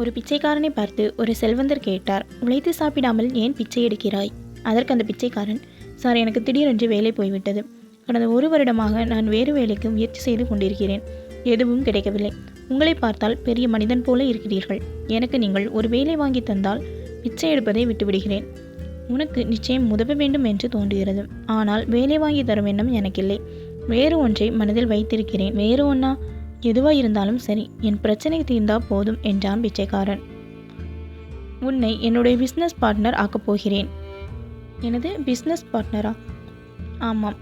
ஒரு பிச்சைக்காரனை பார்த்து ஒரு செல்வந்தர் கேட்டார் உழைத்து சாப்பிடாமல் ஏன் பிச்சை எடுக்கிறாய்? அதற்கு அந்த பிச்சைக்காரன் சார் எனக்கு திடீரென்று வேலை போய்விட்டது. கடந்த ஒரு வருடமாக நான் வேறு வேலைக்கு முயற்சி செய்து கொண்டிருக்கிறேன். எதுவும் கிடைக்கவில்லை. உங்களை பார்த்தால் பெரிய மனிதன் போல இருக்கிறீர்கள். எனக்கு நீங்கள் ஒரு வேலை வாங்கி தந்தால் பிச்சை எடுப்பதை விட்டுவிடுகிறேன். உனக்கு நிச்சயம் உதவ வேண்டும் என்று தோன்றுகிறது. ஆனால் வேலை வாங்கி தரும் எண்ணம் எனக்கில்லை. வேறு ஒன்றை மனதில் வைத்திருக்கிறேன். வேறு ஒன்றா எதுவாக இருந்தாலும் சரி என் பிரச்சனை தீர்ந்தா போதும் என்றான் பிச்சைக்காரன். உன்னை என்னுடைய பிஸ்னஸ் பார்ட்னர் ஆக்கப் போகிறேன். எனது பிஸ்னஸ் பார்ட்னரா ஆமாம்.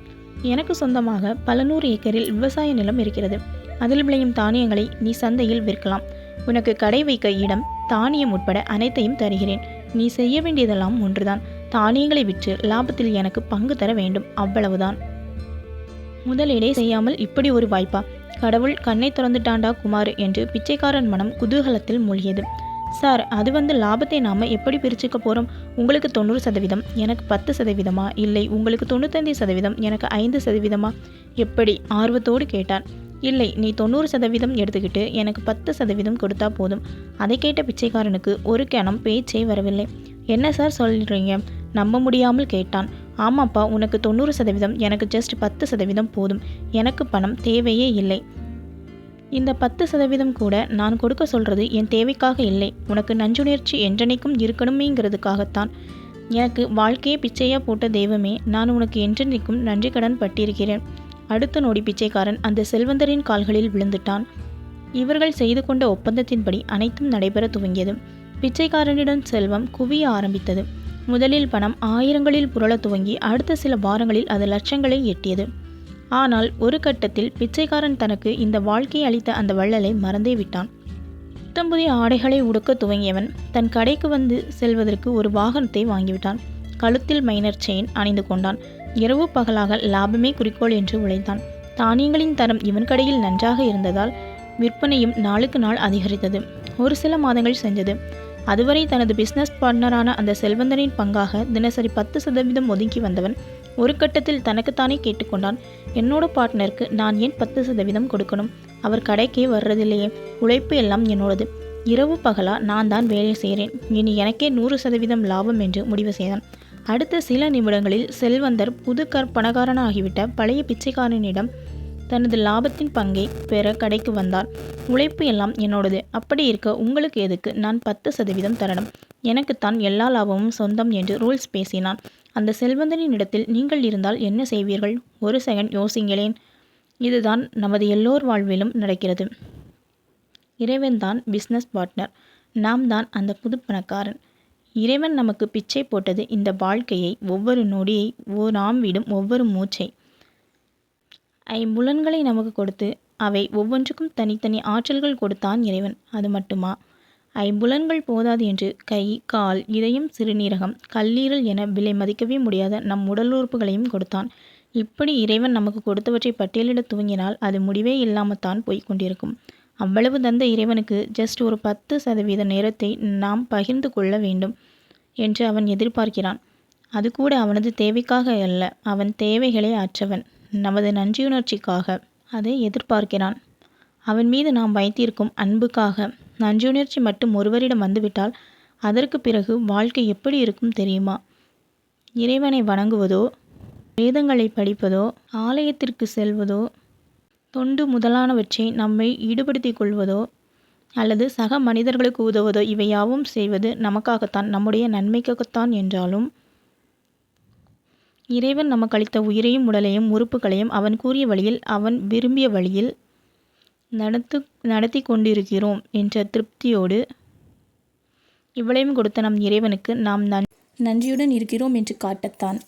எனக்கு சொந்தமாக பல நூறு ஏக்கரில் விவசாய நிலம் இருக்கிறது. அதில் விளையும் தானியங்களை நீ சந்தையில் விற்கலாம். உனக்கு கடை வைக்க இடம் தானியம் உட்பட அனைத்தையும் தருகிறேன். நீ செய்ய வேண்டியதெல்லாம் ஒன்றுதான். தானியங்களை விற்று லாபத்தில் எனக்கு பங்கு தர வேண்டும். அவ்வளவுதான். முதலீடே செய்யாமல் இப்படி ஒரு வாய்ப்பா? கடவுள் கண்ணை திறந்துட்டாண்டா குமார் என்று பிச்சைக்காரன் மனம் குதூகலத்தில் மூழ்கியது. சார் அது வந்து லாபத்தை நாம எப்படி பிரிச்சுக்க போகிறோம் உங்களுக்கு தொண்ணூறு சதவீதம் எனக்கு பத்து சதவீதமா? இல்லை உங்களுக்கு தொண்ணூத்தஞ்சு சதவீதம் எனக்கு ஐந்து சதவீதமா? எப்படி? ஆர்வத்தோடு கேட்டான். இல்லை நீ தொண்ணூறு சதவீதம் எடுத்துக்கிட்டு எனக்கு பத்து சதவீதம் கொடுத்தா போதும். அதை கேட்ட பிச்சைக்காரனுக்கு ஒரு கணம் பேச்சே வரவில்லை. என்ன சார் சொல்கிறீங்க நம்ப முடியாமல் கேட்டான். ஆமாப்பா உனக்கு தொண்ணூறு சதவீதம் எனக்கு ஜஸ்ட் பத்து சதவீதம் போதும். எனக்கு பணம் தேவையே இல்லை. இந்த பத்து சதவீதம் கூட நான் கொடுக்க சொல்றது என் தேவைக்காக இல்லை. உனக்கு நஞ்சுணர்ச்சி என்றென்னைக்கும் இருக்கணுமேங்கிறதுக்காகத்தான். எனக்கு வாழ்க்கையே பிச்சையா போட்ட தெய்வமே நான் உனக்கு என்றென்னைக்கும் நன்றி கடன் பட்டிருக்கிறேன். அடுத்த நொடி பிச்சைக்காரன் அந்த செல்வந்தரின் கால்களில் விழுந்துட்டான். இவர்கள் செய்து கொண்ட ஒப்பந்தத்தின்படி அனைத்தும் நடைபெற துவங்கியது. பிச்சைக்காரனிடம் செல்வம் குவிய ஆரம்பித்தது. முதலில் பணம் ஆயிரங்களில் புரள துவங்கி அடுத்த சில வாரங்களில் அது லட்சங்களை எட்டியது. ஆனால் ஒரு கட்டத்தில் பிச்சைக்காரன் தனக்கு இந்த வாழ்க்கையை அளித்த அந்த வள்ளலை மறந்தே விட்டான். புத்தம்புதிய ஆடைகளை உடுக்க துவங்கியவன் தன் கடைக்கு வந்து செல்வதற்கு ஒரு வாகனத்தை வாங்கிவிட்டான். கழுத்தில் மைனர் செயின் அணிந்து கொண்டான். இரவு பகலாக லாபமே குறிக்கோள் என்று உழைத்தான். தானியங்களின் தரம் இவன் கடையில் நன்றாக இருந்ததால் விற்பனையும் நாளுக்கு நாள் அதிகரித்தது. ஒரு சில மாதங்கள் செஞ்சது. அதுவரை தனது பிஸ்னஸ் பார்ட்னரான அந்த செல்வந்தனின் பங்காக தினசரி பத்து சதவீதம் ஒதுக்கி வந்தவன் ஒரு கட்டத்தில் தனக்குத்தானே கேட்டுக்கொண்டான். என்னோட பார்ட்னருக்கு நான் ஏன் பத்து சதவீதம் கொடுக்கணும்? அவர் கடைக்கே வர்றதில்லையே. உழைப்பு எல்லாம் என்னோடது. இரவு பகலா நான் தான் வேலை செய்கிறேன் இனி எனக்கே நூறு சதவீதம் லாபம் என்று முடிவு செய்தான். அடுத்த சில நிமிடங்களில் செல்வந்தர் புது கற்பணக்காரனாகிவிட்ட பழைய பிச்சைக்காரனிடம் தனது லாபத்தின் பங்கை பெற கடைக்கு வந்தார். உழைப்பு எல்லாம் என்னோடது. அப்படி இருக்க உங்களுக்கு எதுக்கு? நான் பத்து சதவீதம் தரணும். எனக்குத்தான் எல்லா லாபமும் சொந்தம் என்று ரூல்ஸ் பேசினான். அந்த செல்வந்தனின் இடத்தில் நீங்கள் இருந்தால் என்ன செய்வீர்கள்? ஒரு செகண்ட் யோசிங்களேன். இதுதான் நமது எல்லோர் வாழ்விலும் நடக்கிறது. இறைவன்தான் பிஸ்னஸ் பார்ட்னர் நாம் தான் அந்த புது பணக்காரன் இறைவன் நமக்கு பிச்சை போட்டது இந்த வாழ்க்கையை ஒவ்வொரு நொடியை ஓ நாம் விடும் ஒவ்வொரு மூச்சை. ஐம்புலன்களை நமக்கு கொடுத்து அவை ஒவ்வொன்றுக்கும் தனித்தனி ஆற்றல்கள் கொடுத்தான் இறைவன். அது மட்டுமா? ஐம்புலன்கள் போதாது என்று கை கால் இதயம் சிறுநீரகம் கல்லீரல் என விலை மதிக்கவே முடியாத நம் உடல் உறுப்புகளையும் கொடுத்தான். இப்படி இறைவன் நமக்கு கொடுத்தவற்றை பட்டியலிட துவங்கினால் அது முடிவே இல்லாமத்தான் போய்க் கொண்டிருக்கும். அவ்வளவு தந்த இறைவனுக்கு ஜஸ்ட் ஒரு பத்து சதவீத நேரத்தை நாம் பகிர்ந்து கொள்ள வேண்டும் என்று அவன் எதிர்பார்க்கிறான். அது கூட அவனது தேவைக்காக அல்ல அவன் தேவைகளை ஆற்றவன் நமது நன்றியுணர்ச்சிக்காக அதை எதிர்பார்க்கிறான். அவன் மீது நாம் வைத்திருக்கும் அன்புக்காக நன்றியுணர்ச்சி மட்டும் ஒருவரிடம் வந்துவிட்டால் அதற்கு பிறகு வாழ்க்கை எப்படி இருக்கும் தெரியுமா? இறைவனை வணங்குவதோ வேதங்களை படிப்பதோ ஆலயத்திற்கு செல்வதோ தொண்டு முதலானவற்றை நம்மை ஈடுபடுத்தி கொள்வதோ அல்லது சக மனிதர்களுக்கு உதவுவதோ இவையாவும் செய்வது நமக்காகத்தான் நம்முடைய நன்மைக்காகத்தான் என்றாலும் இறைவன் நமக்கு அளித்த உயிரையும் உடலையும் உறுப்புகளையும் அவன் கூறிய வழியில் அவன் விரும்பிய வழியில் நடத்து நடத்தி கொண்டிருக்கிறோம் என்ற திருப்தியோடு இவ்வளையும் கொடுத்த நம் இறைவனுக்கு நாம் நன் நன்றியுடன் இருக்கிறோம் என்று காட்டத்தான்.